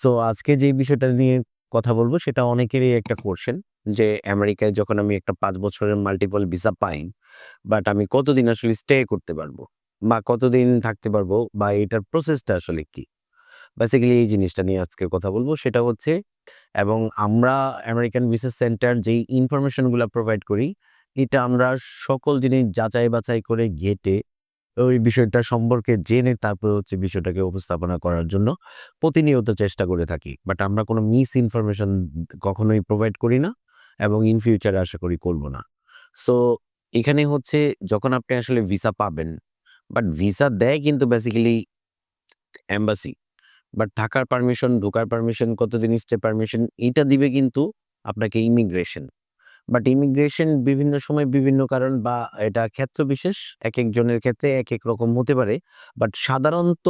So আজকে যে বিষয়টা নিয়ে কথা বলব, সেটা অনেকেরই একটা কোশ্চেন যে, আমেরিকায় যখন আমি একটা পাঁচ বছরের মাল্টিপল ভিসা পাই বাট আমি কতদিন আসলে স্টে করতে পারব? বা কতদিন থাকতে পারব? বা এটার প্রসেসটা আসলে কি? বেসিক্যালি এই জিনিসটা নিয়ে আজকে কথা বলব। সেটা হচ্ছে, এবং আমরা আমেরিকান ভিসা সেন্টার যেই ইনফরমেশনগুলো প্রোভাইড করি, এটা আমরা সকল জিনিস যাচাই বাছাই করে ঘেটে ওই বিষয়টা সম্পর্কে জেনে তারপরে হচ্ছে বিষয়টাকে উপস্থাপনা করার জন্য প্রতিনিয়ত চেষ্টা করে থাকি। বাট আমরা কোনো মিস ইনফরমেশন কখনোই প্রোভাইড করি না এবং ইন ফিউচারে আশা করি করব না। সো, এখানে হচ্ছে যখন আপনি আসলে ভিসা পাবেন, বাট ভিসা দেয় কিন্তু বেসিক্যালি এম্বাসি বাট থাকার পারমিশন ঢোকার পারমিশন কতদিন স্টে পারমিশন এটা দিবে কিন্তু আপনাকে ইমিগ্রেশন বাট ইমিগ্রেশন বিভিন্ন সময় বিভিন্ন কারণ বা এটা ক্ষেত্র বিশেষ, এক একজনের ক্ষেত্রে এক এক রকম হতে পারে। বাট সাধারণত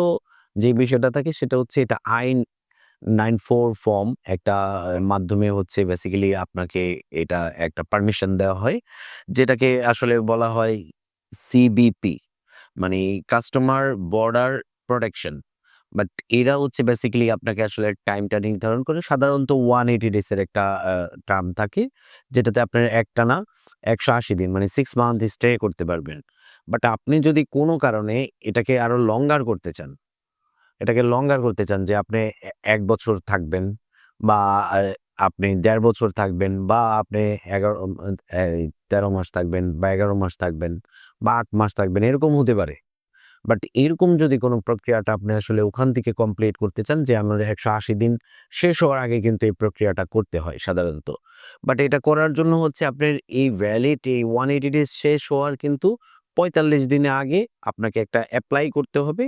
যে বিষয়টা থাকে সেটা হচ্ছে এটা আইন নাইন ফোর ফর্ম একটা মাধ্যমে হচ্ছে বেসিক্যালি আপনাকে এটা একটা পারমিশন দেওয়া হয়। যেটাকে আসলে বলা হয় সিবিপি মানে কাস্টমার বর্ডার প্রোটেকশন বাট এরা হচ্ছে বেসিক্যালি আপনাকে আসলে টাইমটা নির্ধারণ করে। সাধারণত ওয়ান এইটি ডেজের একটা টার্ম থাকে, যেটাতে আপনার একটানা একশো আশি দিন মানে সিক্স মান্থ স্টে করতে পারবেন। বাট আপনি যদি কোনো কারণে এটাকে আরও লঙ্গার করতে চান, এটাকে লঙ্গার করতে চান যে আপনি এক বছর থাকবেন বা আপনি দেড় বছর থাকবেন বা আপনি এগারো তেরো মাস থাকবেন বা এগারো মাস থাকবেন বা আট মাস থাকবেন, এরকম হতে পারে। বাট এরকম যদি কোনো প্রক্রিয়াটা আপনি আসলে ওখান থেকে কমপ্লিট করতে চান, যে আমাদের একশো আশি দিন শেষ হওয়ার আগে কিন্তু এই প্রক্রিয়াটা করতে হয় সাধারণত। বাট এটা করার জন্য হচ্ছে আপনার এই ভ্যালিড এই ওয়ান এইটি ডেজ শেষ হওয়ার কিন্তু পঁয়তাল্লিশ দিনে আগে আপনাকে একটা অ্যাপ্লাই করতে হবে,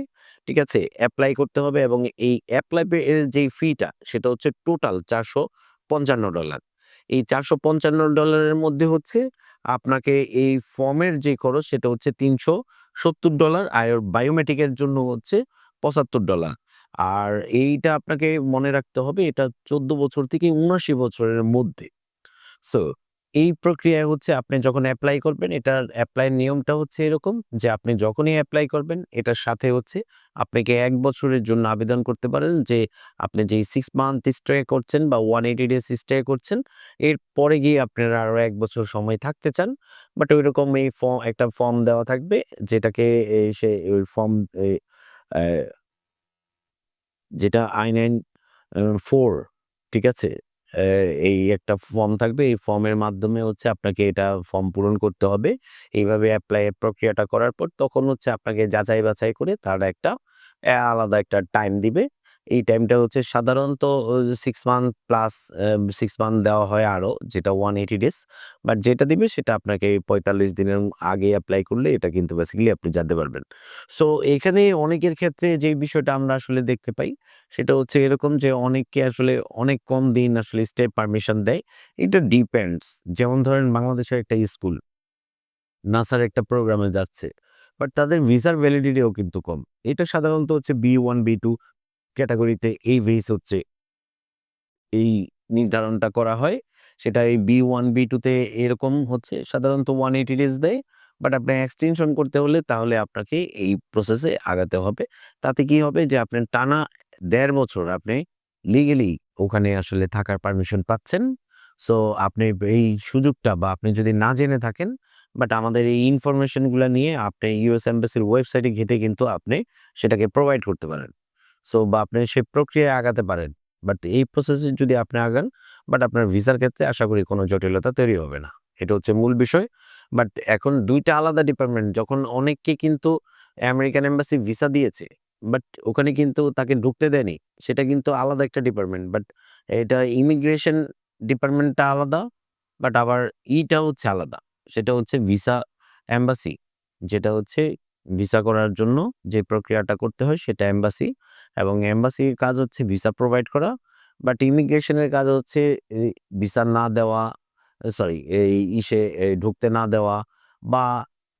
ঠিক আছে? অ্যাপ্লাই করতে হবে এবং এই অ্যাপ্লাই এর যে ফিটা সেটা হচ্ছে টোটাল চারশো পঞ্চান্ন ডলার এই চারশো পঞ্চান্ন ডলারের মধ্যে হচ্ছে আপনাকে এই ফর্মের যে খরচ, সেটা হচ্ছে তিনশো সত্তর ডলার আর বায়োমেট্রিকের জন্য হচ্ছে পঁচাত্তর ডলার। আর এইটা আপনাকে মনে রাখতে হবে, এটা চোদ্দ বছর থেকে উনআশি বছরের মধ্যে। সো এই প্রক্রিয়ায় হচ্ছে আপনি যখন অ্যাপ্লাই করবেন, এটার অ্যাপ্লাই নিয়মটা হচ্ছে এরকম যে, আপনি যখনই অ্যাপ্লাই করবেন, এটার সাথে হচ্ছে আপনাকে এক বছরের জন্য আবেদন করতে পারেন যে, আপনি যেই সিক্স মান্থ স্টে করছেন বা ওয়ান এইটি ডেজ স্টে করছেন এরপরে গিয়ে আপনারা আরও এক বছর সময় থাকতে চান। বাট ওই রকম এই ফর্ম একটা ফর্ম দেওয়া থাকবে যেটাকে সে, ওই ফর্ম যেটা আই নাইন ফোর ঠিক আছে? এই একটা ফর্ম থাকবে। এই ফর্মের মাধ্যমে হচ্ছে আপনাকে এটা ফর্ম পূরণ করতে হবে। এইভাবে অ্যাপ্লাই প্রক্রিয়াটা করার পর তখন হচ্ছে আপনাকে যাচাই বাছাই করে তারা একটা আলাদা একটা টাইম দিবে। এই টাইমটা হচ্ছে সাধারণত six month plus six month দেওয়া হয় আরও যেটা ওয়ান এইটি ডেজ বাট যেটা দিবে সেটা আপনাকে পঁয়তাল্লিশ দিনের আগে অ্যাপ্লাই করলে এটা কিন্তু বেসিক্যালি আপনি জানতে পারবেন। সো এখানে অনেকের ক্ষেত্রে যে বিষয়টা আমরা আসলে দেখতে পাই, সেটা হচ্ছে এরকম যে অনেককে আসলে অনেক কম দিন আসলে স্টেপ পারমিশন দেয়। এটা ডিপেন্ডস যেমন ধরেন বাংলাদেশের একটা স্কুল নাসার একটা প্রোগ্রামে যাচ্ছে বাট তাদের ভিসার ভ্যালিডিটিও কিন্তু কম। এটা সাধারণত হচ্ছে বি ওয়ান বি টু ক্যাটাগরিতে এই ভিস হচ্ছে। এই নির্ধারণটা করা হয় সেটা এই বি ওয়ান বি টুতে এরকম হচ্ছে। সাধারণত ওয়ান এইটি ডেজ দেয় বাট আপনি এক্সটেনশন করতে হলে তাহলে আপনাকে এই প্রসেসে আগাতে হবে। তাতে কি হবে যে আপনি টানা দেড় বছর আপনি লিগেলি ওখানে আসলে থাকার পারমিশন পাচ্ছেন। সো আপনি এই সুযোগটা বা আপনি যদি না জেনে থাকেন বাট আমাদের এই ইনফরমেশনগুলো নিয়ে আপনি ইউএস এম্বাসির ওয়েবসাইটে ঘেটে কিন্তু আপনি সেটাকে প্রোভাইড করতে পারেন। সো বা আপনি সেই প্রক্রিয়ায় আগাতে পারেন। বাট এই প্রসেসে যদি আপনি আগান বাট আপনার ভিসার ক্ষেত্রে আশা করি কোনো জটিলতা তৈরি হবে না। এটা হচ্ছে মূল বিষয়। বাট এখন দুইটা আলাদা ডিপার্টমেন্ট যখন অনেককে কিন্তু আমেরিকান এম্বাসি ভিসা দিয়েছে বাট ওখানে কিন্তু তাকে ঢুকতে দেয়নি, সেটা কিন্তু আলাদা একটা ডিপার্টমেন্ট বাট এটা ইমিগ্রেশন ডিপার্টমেন্টটা আলাদা বাট আবার ইটা হচ্ছে আলাদা। সেটা হচ্ছে ভিসা এম্বাসি যেটা হচ্ছে ভিসা করার জন্য যে প্রক্রিয়াটা করতে হয় সেটা এম্বাসি এবং এম্বাসির কাজ হচ্ছে ভিসা প্রোভাইড করা। বাট ইমিগ্রেশনের কাজ হচ্ছে ভিসা না দেওয়া, সরি, এই ইসে ঢুকতে না দেওয়া বা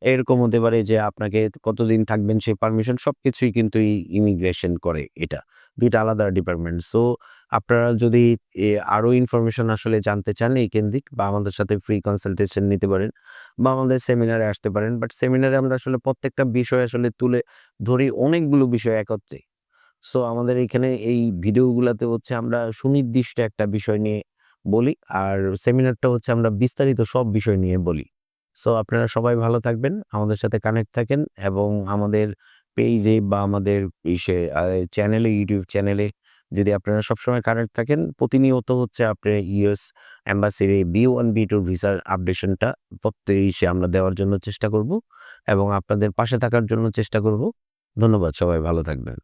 এরকম হতে পারে যে আপনাকে কতদিন থাকবেন সেই পারমিশন সবকিছুই কিন্তু ইমিগ্রেশন করে এটা। দুইটা আলাদা ডিপার্টমেন্ট সো আপনারা যদি এ, আরও ইনফরমেশন আসলে জানতে চান এই কেন্দ্রিক বা আমাদের সাথে ফ্রি কনসালটেশন নিতে পারেন বা আমাদের সেমিনারে আসতে পারেন। বাট সেমিনারে আমরা আসলে প্রত্যেকটা বিষয় আসলে তুলে ধরি অনেকগুলো বিষয় একত্রে। সো আমাদের এখানে এই ভিডিওগুলাতে হচ্ছে আমরা সুনির্দিষ্ট একটা বিষয় নিয়ে বলি আর সেমিনারটা হচ্ছে আমরা বিস্তারিত সব বিষয় নিয়ে বলি। সো আপনারা সবাই ভালো থাকবেন, আমাদের সাথে কানেক্ট থাকেন এবং আমাদের পেজে বা আমাদের ইসে চ্যানেলে, ইউটিউব চ্যানেলে যদি আপনারা সবসময় কানেক্ট থাকেন, প্রতিনিয়ত হচ্ছে আপনার ইউএস অ্যাম্বাসির এই বি ওয়ান, বি টুর ভিসার আপডেশনটা প্রত্যেক ইসে আমরা দেওয়ার জন্য চেষ্টা করব এবং আপনাদের পাশে থাকার জন্য চেষ্টা করব। ধন্যবাদ, সবাই ভালো থাকবেন।